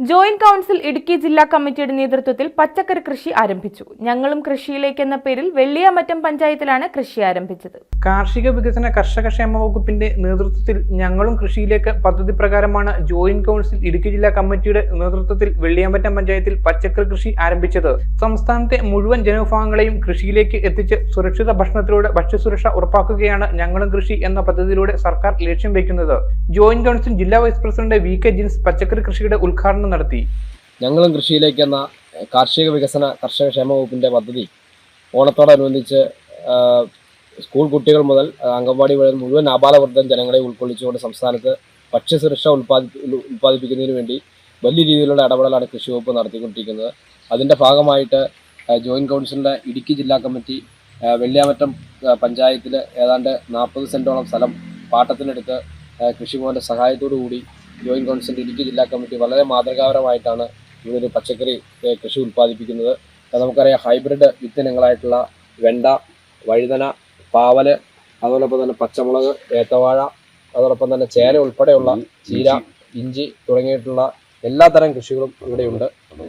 Joint council Idukki ജില്ലാ കമ്മിറ്റിയുടെ നേതൃത്വത്തിൽ പച്ചക്കറി കൃഷി ആരംഭിച്ചു. ഞങ്ങളും കൃഷിയിലേക്ക് എന്ന പേരിൽ വെള്ളിയാമറ്റം പഞ്ചായത്തിലാണ് കൃഷി ആരംഭിച്ചത്. കാർഷിക വികസന കർഷക ക്ഷേമ വകുപ്പിന്റെ നേതൃത്വത്തിൽ ഞങ്ങളും കൃഷിയിലേക്ക് പദ്ധതി പ്രകാരമാണ് ജോയിന്റ് കൗൺസിൽ ഇടുക്കി ജില്ലാ കമ്മിറ്റിയുടെ നേതൃത്വത്തിൽ വെള്ളിയാമറ്റം പഞ്ചായത്തിൽ പച്ചക്കറി കൃഷി ആരംഭിച്ചത്. സംസ്ഥാനത്തെ മുഴുവൻ ജനവിഭാഗങ്ങളെയും കൃഷിയിലേക്ക് എത്തിച്ച് സുരക്ഷിത ഭക്ഷണത്തിലൂടെ ഭക്ഷ്യസുരക്ഷ ഉറപ്പാക്കുകയാണ് ഞങ്ങളും കൃഷി എന്ന പദ്ധതിയിലൂടെ സർക്കാർ ലക്ഷ്യം വയ്ക്കുന്നത്. ജോയിന്റ് കൗൺസിൽ ജില്ലാ vice president V K Jins പച്ചക്കറി കൃഷിയുടെ ഉദ്ഘാടനം നടത്തി. ഞങ്ങളും കൃഷിയിലേക്ക് എന്ന കാർഷിക വികസന കർഷക ക്ഷേമ വകുപ്പിന്റെ പദ്ധതി ഓണത്തോടനുബന്ധിച്ച് സ്കൂൾ കുട്ടികൾ മുതൽ അംഗൻവാടി വരെ മുഴുവൻ ആപാലവൃദ്ധം ജനങ്ങളെ ഉൾക്കൊള്ളിച്ചുകൊണ്ട് സംസ്ഥാനത്ത് ഭക്ഷ്യസുരക്ഷ ഉൽപ്പാദി ഉൽപ്പാദിപ്പിക്കുന്നതിന് വേണ്ടി വലിയ രീതിയിലുള്ള ഇടപെടലാണ് കൃഷി വകുപ്പ് നടത്തിക്കൊണ്ടിരിക്കുന്നത്. അതിന്റെ ഭാഗമായിട്ട് ജോയിന്റ് കൗൺസിലിന്റെ ഇടുക്കി ജില്ലാ കമ്മിറ്റി വെള്ളിയാമറ്റം പഞ്ചായത്തിൽ ഏതാണ്ട് നാൽപ്പത് സെന്റോളം സ്ഥലം പാട്ടത്തിനെടുത്ത് കൃഷിഭവന്റെ സഹായത്തോടു കൂടി ജോയിന്റ് കൗൺസിൽ ഇടുക്കി ജില്ലാ കമ്മിറ്റി വളരെ മാതൃകാപരമായിട്ടാണ് ഇവിടെ പച്ചക്കറി കൃഷി ഉൽപ്പാദിപ്പിക്കുന്നത്. നമുക്കറിയാം ഹൈബ്രിഡ് വിത്തിനങ്ങളായിട്ടുള്ള വെണ്ട വഴുതന പാവൽ അതോടൊപ്പം തന്നെ പച്ചമുളക് ഏത്തവാഴ അതോടൊപ്പം തന്നെ ചേന ഉൾപ്പെടെയുള്ള ചീര ഇഞ്ചി തുടങ്ങിയിട്ടുള്ള എല്ലാ തരം കൃഷികളും ഇവിടെയുണ്ട്.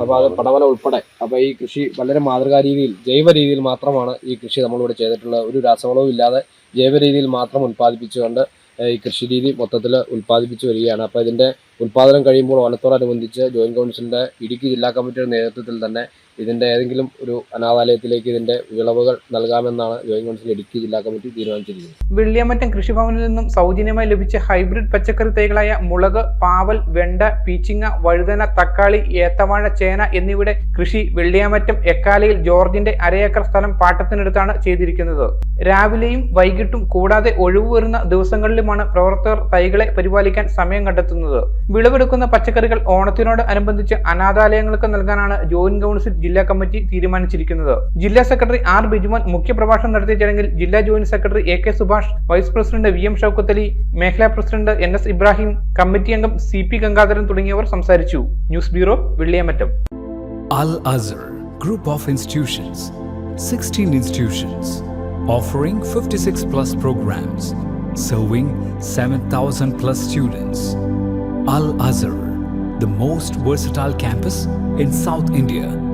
അപ്പോൾ അത് പടവല ഉൾപ്പെടെ. അപ്പോൾ ഈ കൃഷി വളരെ മാതൃകാ രീതിയിൽ ജൈവ രീതിയിൽ മാത്രമാണ് ഈ കൃഷി നമ്മളിവിടെ ചെയ്തിട്ടുള്ളത് ഒരു രാസവളവും ഇല്ലാതെ ജൈവ രീതിയിൽ മാത്രം ഉൽപ്പാദിപ്പിച്ചുകൊണ്ട് ഈ കൃഷി രീതി മൊത്തത്തിൽ ഉൽപ്പാദിപ്പിച്ചു വരികയാണ്. അപ്പോൾ ഇതിന്റെ ഉൽപ്പാദനം കഴിയുമ്പോൾ ഓണത്തോടനുബന്ധിച്ച് ജോയിന്റ് കൗൺസിലിന്റെ ഇടുക്കി ജില്ലാ കമ്മിറ്റിയുടെ നേതൃത്വത്തിൽ തന്നെ ഇതിന്റെ ഏതെങ്കിലും ഒരു അനാഥാലയത്തിലേക്ക് ഇതിന്റെ വിളവുകൾ നൽകാമെന്നാണ് ജോയിൻ കൗൺസിൽ ഇടുക്കി ജില്ലാ കമ്മിറ്റി തീരുമാനിച്ചിരിക്കുന്നത്. വെള്ളിയമറ്റം കൃഷിഭവനിൽ നിന്നും സൗജന്യമായി ലഭിച്ച ഹൈബ്രിഡ് പച്ചക്കറി തൈകളായ മുളക് പാവൽ വെണ്ട പീച്ചിങ്ങ വഴുതന തക്കാളി ഏത്തവാഴ ചേന എന്നിവയുടെ കൃഷി വെള്ളിയാമറ്റം എക്കാലയിൽ ജോർജിന്റെ അരയേക്കർ സ്ഥലം പാട്ടത്തിനെടുത്താണ് ചെയ്തിരിക്കുന്നത്. രാവിലെയും വൈകിട്ടും കൂടാതെ ഒഴിവ് വരുന്ന ദിവസങ്ങളിലുമാണ് പ്രവർത്തകർ തൈകളെ പരിപാലിക്കാൻ സമയം കണ്ടെത്തുന്നത്. വിളവെടുക്കുന്ന പച്ചക്കറികൾ ഓണത്തിനോട് അനുബന്ധിച്ച് അനാഥാലയങ്ങൾക്ക് നൽകാനാണ് ജോയിന്റ് കൗൺസിൽ ജില്ലാ കമ്മിറ്റി തീരുമാനിച്ചിരിക്കുന്നത്. ജില്ലാ സെക്രട്ടറി ആർ ബിജുമോൻ മുഖ്യപ്രഭാഷണം നടത്തിയ ചടങ്ങിൽ ജില്ലാ joint secretary A K Subhash vice president V M Shoukathali മേഖലാ president N S Ibrahim committee അംഗം സി പി ഗംഗാധരൻ തുടങ്ങിയവർ സംസാരിച്ചു. News bureau Velliyamattam group of institutions sixteen institutions 16 institutions, offering 56 plus programs, serving 7,000 plus students. Al Azhar the most versatile campus in south India.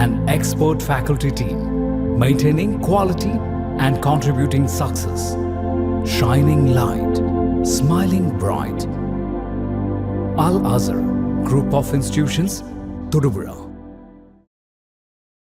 and expert faculty team, maintaining quality and contributing success, shining light, smiling bright. Al Azhar Group of Institutions, Todupuzha.